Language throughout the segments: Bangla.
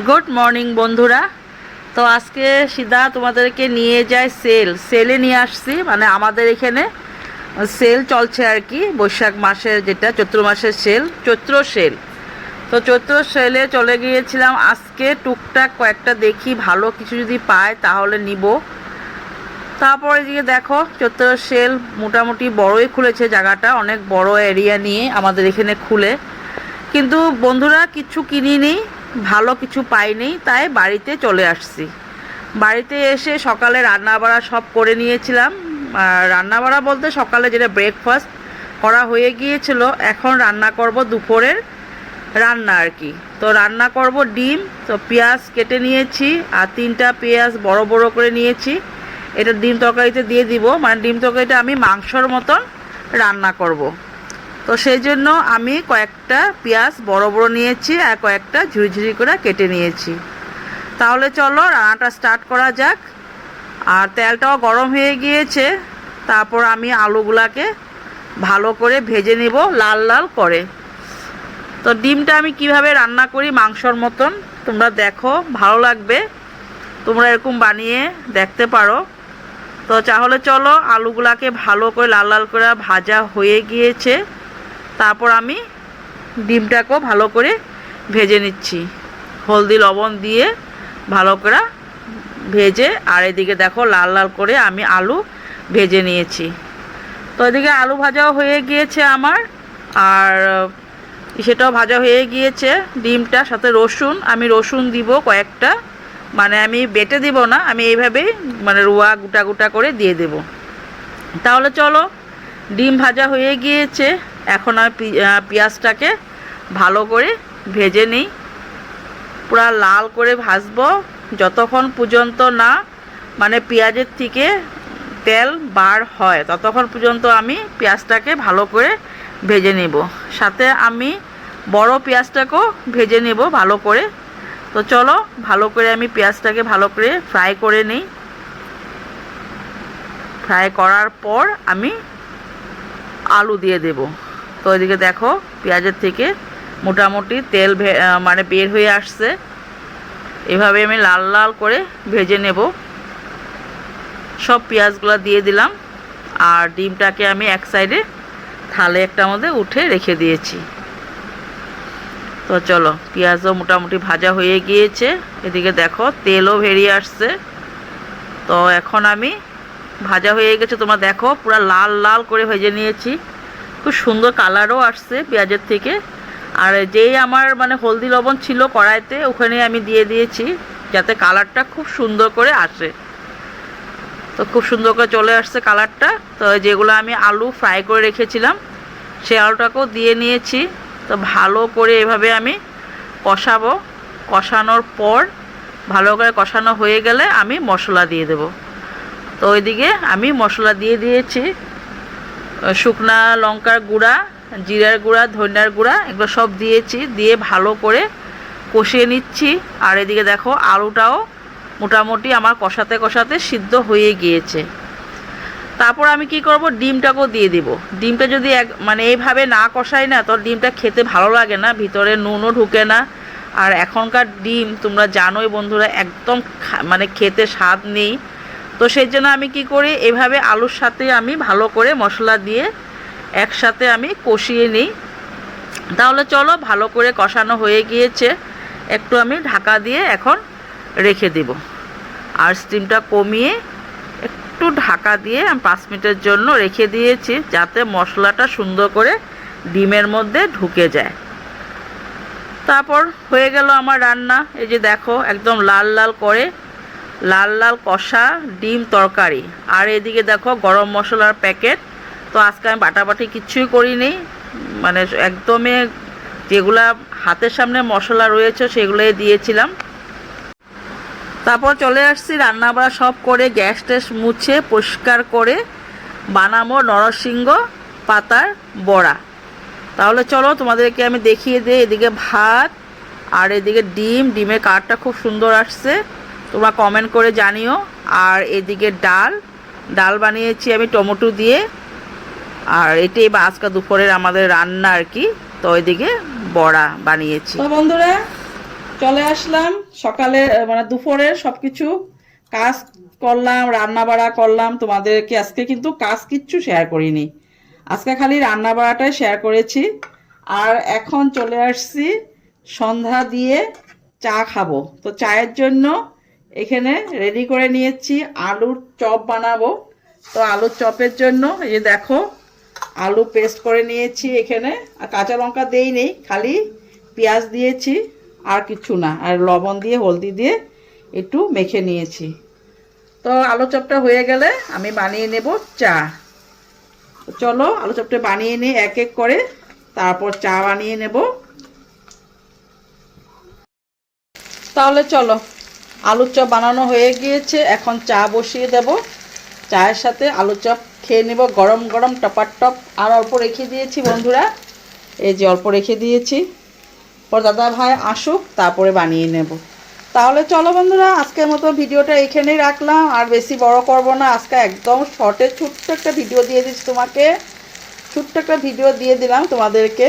গুড মর্নিং বন্ধুরা। তো আজকে সিধা তোমাদেরকে নিয়ে যায় সেল। সেলে নিয়ে আসছি মানে আমাদের এখানে সেল চলছে আর কি, বৈশাখ মাসের যেটা, চৈত্র মাসের সেল, চৈত্র সেল। তো চৈত্র সেলে চলে গিয়েছিলাম আজকে, টুকটাক কয়েকটা দেখি, ভালো কিছু যদি পায় তাহলে নিব। তারপরে এদিকে দেখো, চৈত্র সেল মোটামুটি বড়ই খুলেছে জায়গাটা, অনেক বড় এরিয়া নিয়ে আমাদের এখানে খুলে। কিন্তু বন্ধুরা, কিছু কিনিনি ভালো কিছু পাইনি, তাই বাড়িতে চলে আসছি। বাড়িতে এসে সকালে রান্না বাড়া সব করে নিয়েছিলাম। আর রান্না বাড়া বলতে সকালে যেটা ব্রেকফাস্ট করা হয়ে গিয়েছিল, এখন রান্না করব দুপুরের রান্না আর কি। তো রান্না করব ডিম, তো পেঁয়াজ কেটে নিয়েছি, আর তিনটা পেঁয়াজ বড় বড় করে নিয়েছি। এটা ডিম তরকারিতে দিয়ে দিব মানে ডিম তরকারিটা আমি মাংসর মতন রান্না করব। তো সেই জন্য আমি কয়েকটা পেঁয়াজ বড় বড় নিয়েছি আর কয়েকটা ঝুড়ি করে কেটে নিয়েছি। তাহলে চলো রান্নাটা স্টার্ট করা যাক। আর তেলটাও গরম হয়ে গিয়েছে। তারপর আমি আলুগুলাকে ভালো করে ভেজে নিব লাল লাল করে। তো ডিমটা আমি কীভাবে রান্না করি মাংসর মতন, তোমরা দেখো, ভালো লাগবে। তোমরা এরকম বানিয়ে দেখতে পারো। তো তাহলে চলো আলুগুলাকে ভালো করে লাল লাল করে ভাজা হয়ে গিয়েছে। তারপর আমি ডিমটাকেও ভালো করে ভেজে নিচ্ছি। হলদি, লবণ দিয়ে ভালো করে ভেজে, আর এদিকে দেখো লাল লাল করে আমি আলু ভেজে নিয়েছি। তো এদিকে আলু ভাজাও হয়ে গিয়েছে আমার, আর সেটাও ভাজা হয়ে গিয়েছে ডিমটা, সাথে রসুন। আমি রসুন দিব কয়েকটা মানে আমি বেটে দিব না, আমি এইভাবেই মানে রোয়া গোটা গোটা করে দিয়ে দেব। তাহলে চলো, ডিম ভাজা হয়ে গিয়েছে। এখন আমি পেঁয়াজটাকে ভালো করে ভেজে নিই। পুরা লাল করে ভাজবো। যতক্ষণ পর্যন্ত না মানে পেঁয়াজের থেকে তেল বার হয়, ততক্ষণ পর্যন্ত আমি পেঁয়াজটাকে ভালো করে ভেজে নেব। সাথে আমি বড় পেঁয়াজটাকেও ভেজে নেব ভালো করে। তো চলো, ভালো করে আমি পেঁয়াজটাকে ভালো করে ফ্রাই করে নিই। ফ্রাই করার পর আমি আলু দিয়ে দেব। তো এদিকে দেখো, পেঁয়াজের থেকে মোটামুটি তেল মানে বের হয়ে আসছে। এভাবে আমি লাল লাল করে ভেজে নেব। সব পেঁয়াজগুলো দিয়ে দিলাম। আর ডিমটাকে আমি এক সাইডে থালে একটা মধ্যে উঠে রেখে দিয়েছি। তো চলো, পেঁয়াজও মোটামুটি ভাজা হয়ে গিয়েছে। এদিকে দেখো, তেলও বেরিয়ে আসছে। তো এখন আমি ভাজা হয়ে গেছে, তোমরা দেখো, পুরো লাল লাল করে ভেজে নিয়েছি। খুব সুন্দর কালারও আসছে পেঁয়াজের থেকে। আর যেই আমার মানে হলদি লবণ ছিল কড়াইতে, ওখানে আমি দিয়ে দিয়েছি যাতে কালারটা খুব সুন্দর করে আসে। তো খুব সুন্দর করে চলে আসছে কালারটা। তো যেগুলো আমি আলু ফ্রাই করে রেখেছিলাম, সেই আলুটাকেও দিয়ে নিয়েছি। তো ভালো করে এভাবে আমি কষাবো। কষানোর পর ভালো করে কষানো হয়ে গেলে আমি মশলা দিয়ে দেব। তো ওইদিকে আমি মশলা দিয়ে দিয়েছি। শুকনা লঙ্কার গুঁড়া, জিরার গুঁড়া, ধনিয়ার গুঁড়া, এগুলো সব দিয়েছি, দিয়ে ভালো করে কষিয়ে নিচ্ছি। আর এদিকে দেখো, আলুটাও মোটামুটি আমার কষাতে কষাতে সিদ্ধ হয়ে গিয়েছে। তারপর আমি কি করব? ডিমটাকেও দিয়ে দিব। ডিমটা যদি এক মানে এইভাবে না কষাই না, তো ডিমটা খেতে ভালো লাগে না, ভিতরে নুনও ঢুকে না। আর এখনকার ডিম তোমরা জানোই বন্ধুরা, একদম মানে খেতে স্বাদ নেই। তো সেই জন্য আমি কি করি, এভাবে আলুর সাথে আমি ভালো করে মশলা দিয়ে একসাথে আমি কষিয়ে নিই। তাহলে চলো ভালো করে কষানো হয়ে গিয়েছে। একটু আমি ঢাকা দিয়ে এখন রেখে দেব। আর স্টিমটা কমিয়ে একটু ঢাকা দিয়ে আমি পাঁচ মিনিটের জন্য রেখে দিয়েছি, যাতে মশলাটা সুন্দর করে ডিমের মধ্যে ঢুকে যায়। তারপর হয়ে গেল আমার রান্না। এই যে দেখো, একদম লাল লাল করে লাল লাল কষা, ডিম তরকারি। আর এদিকে দেখো গরম মশলার প্যাকেট। তো আজকে আমি বাটাবাটি কিচ্ছুই করিনি। মানে একদমই যেগুলা হাতের সামনে মশলা রয়েছে সেগুলোই দিয়েছিলাম। তারপর চলে আসছি রান্না বাড়া সব করে গ্যাস ট্যাস মুছে পরিষ্কার করে বানাবো নরসিংহ পাতার বড়া। তাহলে চলো তোমাদেরকে আমি দেখিয়ে দিই, এদিকে ভাত আর এদিকে ডিম। ডিমের কাঠটা খুব সুন্দর আসছে। তোমরা কমেন্ট করে জানিও। আর এদিকে ডাল ডাল বানিয়েছি আমি টমেটো দিয়ে। আর এটাই বা আজকে দুপুরের আমাদের রান্না আর কি। তো ওইদিকে বড়া বানিয়েছি। বন্ধুরা, চলে আসলাম। সকালে মানে দুপুরের সব কিছু কাজ করলাম রান্না বাড়া করলাম। তোমাদেরকে আজকে কিন্তু কাজ কিচ্ছু শেয়ার করিনি। আজকে খালি রান্না বাড়াটাই শেয়ার করেছি। আর এখন চলে আসছি সন্ধ্যা দিয়ে চা খাব। তো চায়ের জন্য এখানে রেডি করে নিয়েছি। আলুর চপ বানাবো। তো আলুর চপের জন্য এই দেখো, আলু পেস্ট করে নিয়েছি এখানে। আর কাঁচা লঙ্কা দেই নেই, খালি পেঁয়াজ দিয়েছি, আর কিছু না। আর লবণ দিয়ে, হলদি দিয়ে একটু মেখে নিয়েছি। তো আলু চপটা হয়ে গেলে আমি বানিয়ে নেব চা। চলো, আলু চপটা বানিয়ে নিই এক এক করে। তারপর চা বানিয়ে নেব। তাহলে চলো আলুর চপ বানানো হয়ে গিয়েছে। এখন চা বসিয়ে দেব। চায়ের সাথে আলুর চপ খেয়ে নেব। গরম গরম, টপার টপ। আর অল্প রেখে দিয়েছি বন্ধুরা। এই যে অল্প রেখে দিয়েছি। পর দাদা ভাই আসুক, তারপরে বানিয়ে নেব। তাহলে চলো বন্ধুরা, আজকের মতো ভিডিওটা এখানেই রাখলাম। আর বেশি বড় করব না। আজকে একদম শর্টে ছোট্ট একটা ভিডিও দিয়ে দিচ্ছি তোমাকে। ছোট্ট একটা ভিডিও দিয়ে দিলাম তোমাদেরকে।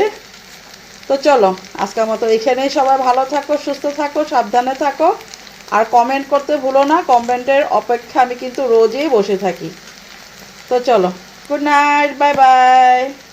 তো চলো, আজকের মতো এখানেই সবাই ভালো থাকো, সুস্থ থাকো, সাবধানে থাকো। আর কমেন্ট করতে ভুলো না কমেন্টের অপেক্ষা আমি কিন্তু রোজেই বসে থাকি। তো চলো গুড নাইট বাই বাই